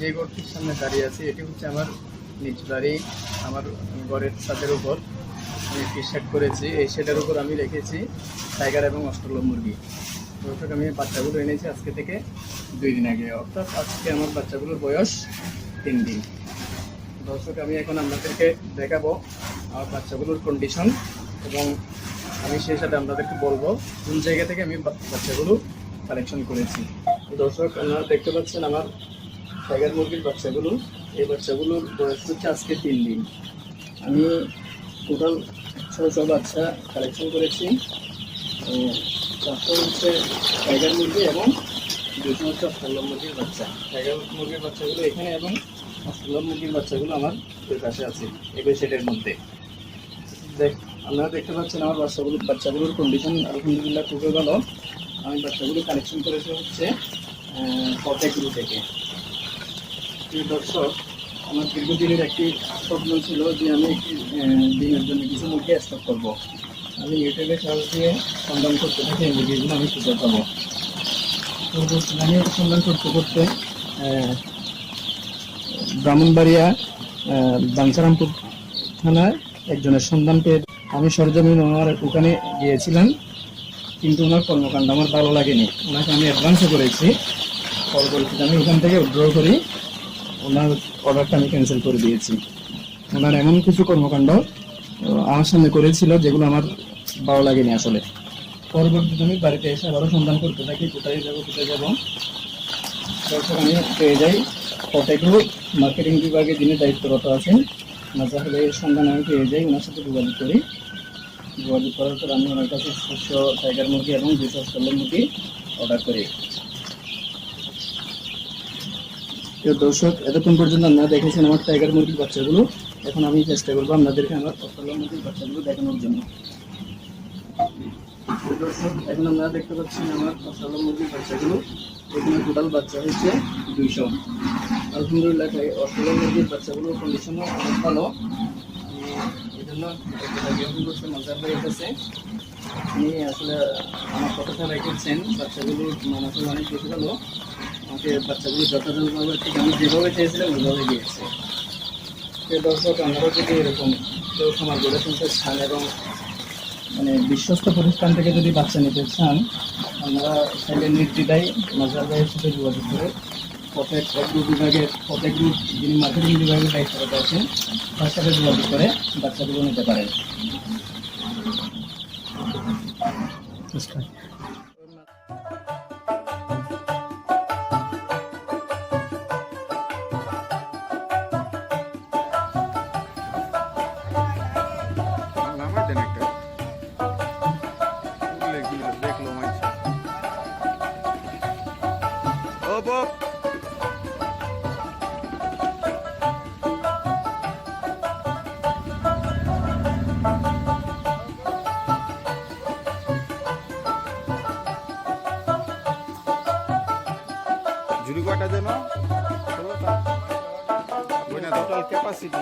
যে ঘরটির সামনে দাঁড়িয়ে আছি, এটি হচ্ছে আমার নিজ বাড়ি, আমার ঘরের ছাদের উপর। আমি একটি শেড করেছি। এই শেডের উপর আমি রেখেছি টাইগার এবং অস্ট্রেলিয়া মুরগি। দর্শক আমি বাচ্চাগুলো এনেছি আজকে থেকে দুই দিন আগে। অর্থাৎ আজকে আমার বাচ্চাগুলোর বয়স তিন দিন। দর্শক, আমি এখন আপনাদেরকে দেখাবো আমার বাচ্চাগুলোর কন্ডিশন এবং আমি সেই সাথে আপনাদেরকে বলব কোন জায়গা থেকে আমি বাচ্চাগুলো কালেকশন করেছি। দর্শক, আপনারা দেখতে পাচ্ছেন আমার টাইগার মুরগির বাচ্চাগুলো, এই বাচ্চাগুলোর বয়স হচ্ছে আজকে তিন দিন। আমি টোটাল ছশো বাচ্চা কালেকশন করেছি। তো চারশো হচ্ছে টাইগার মুরগি এবং দুটো হচ্ছে অস্ট্রেলিয়া মুরগির বাচ্চা। টাইগার মুরগির বাচ্চাগুলো এখানে এবং অস্ট্রেলিয়া মুরগির বাচ্চাগুলো আমার দুই পাশে আছে, এই সেটের মধ্যে। দেখ, আপনারা দেখতে পাচ্ছেন আমার বাচ্চাগুলো, বাচ্চাগুলোর কন্ডিশন আলহামদুলিল্লাহ খুবই ভালো। আমি বাচ্চাগুলো কালেকশন করেছি হচ্ছে কটেগুলো থেকে। প্রিয় দর্শক আমার দীর্ঘদিনের একটি স্বপ্ন ছিল যে আমি একটি দিনের জন্য কিছু মুরগি স্টক করব। আমি ইউটিউবে সার্চ দিয়ে সন্ধান করতে থাকি এই মুরগিগুলো আমি খুঁজে পাবো। আমি সন্ধান করতে করতে ব্রাহ্মণবাড়িয়া আহ, বাঞ্ছারামপুর থানায় একজনের সন্ধান পেয়ে আমি সরজমিন ওনার ওখানে গিয়েছিলাম কিন্তু ওনার কর্মকাণ্ড আমার ভালো লাগেনি। ওনাকে আমি অ্যাডভান্সও করেছি। পরবর্তীতে আমি ওখান থেকে উইথড্র করি। ওনার অর্ডারটা আমি ক্যান্সেল করে দিয়েছি। ওনার এমন কিছু কর্মকাণ্ড আমার সামনে করেছিল যেগুলো আমার ভালো লাগেনি আসলে। পরবর্তীতে আমি বাড়িতে এসে আবারও সন্ধান করতে থাকি, কোথায় যাব কোথায় যাব। দর্শক আমি পেয়ে যাই। কটেগুলো মার্কেটিং বিভাগে যিনি দায়িত্বরত আছেন নাজাহুল সন্ধান আমি পেয়ে যাই, ওনার সাথে যোগাযোগ করি। যোগাযোগ করার পর আমি ওনার কাছে শস্য টাইগার মুরগি এবং দুশো ষোলো মুরগি অর্ডার করি। দর্শক, এতক্ষণ পর্যন্ত আপনারা দেখেছেন আমার টাইগার মুরগির বাচ্চাগুলো। এখন আমি চেষ্টা করব আপনাদেরকে আমার অস্ট্রেলিয়া মুরগির বাচ্চাগুলো দেখানোর জন্য। দর্শক, এখন আপনারা দেখতে পাচ্ছেন আমার অস্ট্রেলিয়া মুরগির বাচ্চাগুলো। এখানে টোটাল বাচ্চা হয়েছে দুইশো। আলহামদুলিল্লাহ অস্ট্রেলিয়া মুরগির বাচ্চাগুলোর কন্ডিশনও অনেক ভালো। জন্য করতে মজা হয়ে গেছে আপনি আসলে আমার কথাটা রেখেছেন বাচ্চাগুলোর মানুষ অনেক বেশি ভালো আমাকে বাচ্চাগুলো যথাযথভাবে ঠিক আমি যেভাবে চেয়েছিলাম ওইভাবে দিয়েছে। সে দর্শক আমরাও যদি এরকম কেউ সমাজ গড়ে চান এবং মানে বিশ্বস্ত প্রতিষ্ঠান থেকে যদি বাচ্চা নিতে চান, আমরা চাইলে নির্দ্বিধায় ভাইয়ের সাথে যোগাযোগ করে প্রত্যেক গ্রুপ বিভাগের, প্রত্যেক গ্রুপ যিনি মার্কেটিং বিভাগের দায়িত্বরত আছেন, তার সাথে যোগাযোগ করে বাচ্চাগুলো নিতে পারেন। calle más. Buena total capacity.